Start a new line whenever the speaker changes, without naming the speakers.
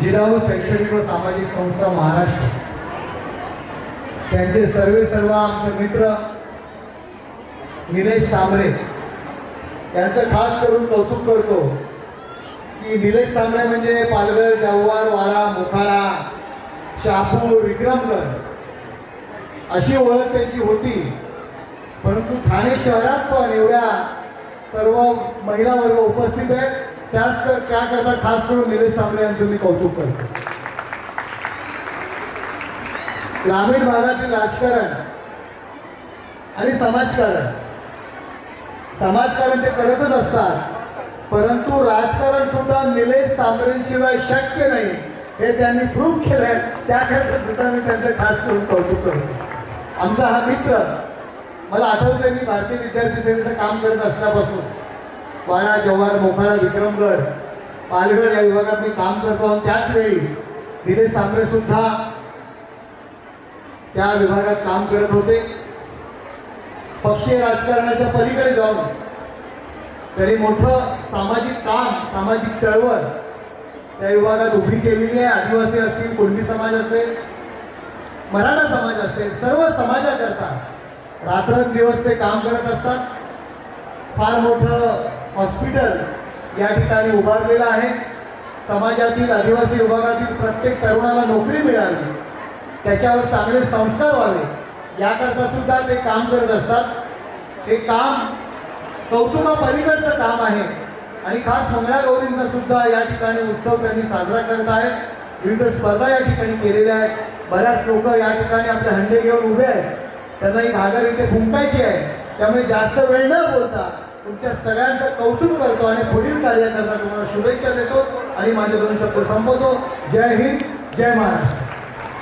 जिजाऊ शैक्षणिक व सामाजिक संस्था महाराष्ट्र. त्यांचे सर्वे सर्व आमचे मित्र निलेश तांबरे त्यांचं खास करून कौतुक करतो की निलेश तांबरे म्हणजे पालघर जव्हार वाडा मोखाडा शहापूर विक्रमगड अशी ओळख त्यांची होती. परंतु ठाणे शहरात पण एवढ्या सर्व महिला वर्ग उपस्थित आहेत. त्याच तर त्याकरता खास करून निलेश सांबरे यांचं मी कौतुक करतो. ग्रामीण भागातील राजकारण आणि समाजकारण. समाजकारण ते करतच असतात. परंतु राजकारण सुद्धा निलेश सांबरेशिवाय शक्य नाही. हे त्यांनी प्रूव्ह केलंय. त्याकरता सुद्धा मी त्यांचं खास करून कौतुक करतो. आमचा हा मित्र मला आठवतंय मी भारतीय विद्यार्थी सेनेचं काम करत असल्यापासून. पाळा जव्हार मोखाळा विक्रमगड. पालघर या विभागात मी काम करतो आणि त्याच वेळी सांबरे सुद्धा त्या विभागात काम करत होते. पक्षीय राजकारणाच्या पलीकडे जाऊन त्यांनी मोठं सामाजिक काम सामाजिक चळवळ त्या विभागात उभी केलेली आहे. आदिवासी असतील कुणबी समाज असेल मराठा समाज असेल सर्व समाजाकरता रात्रंदिवस ते काम करत असतात. फार मोठं हॉस्पिटल या ठिकाणी उभारलेलं आहे. समाजातील आदिवासी विभागातील प्रत्येक तरुणाला नोकरी मिळावी. त्याच्यावर चांगले संस्कार व्हावे. याकरता सुद्धा ते काम करत असतात. हे काम कौतुका काम आहे. आणि खास मंगळागौरींचा सुद्धा या ठिकाणी उत्सव त्यांनी साजरा करत आहेत. विविध स्पर्धा या ठिकाणी केलेल्या आहेत. बऱ्याच लोक या ठिकाणी आपले हंडे घेऊन उभे आहेत. त्यांना ही घागर इथे फुंकायची आहे. त्यामुळे जास्त वेळ न बोलता तुमच्या सगळ्यांचं कौतुक करतो आणि पुढील कार्यकर्ता तुम्हाला शुभेच्छा देतो आणि माझे दोन शब्द संपवतो. जय हिंद जय महाराष्ट्र.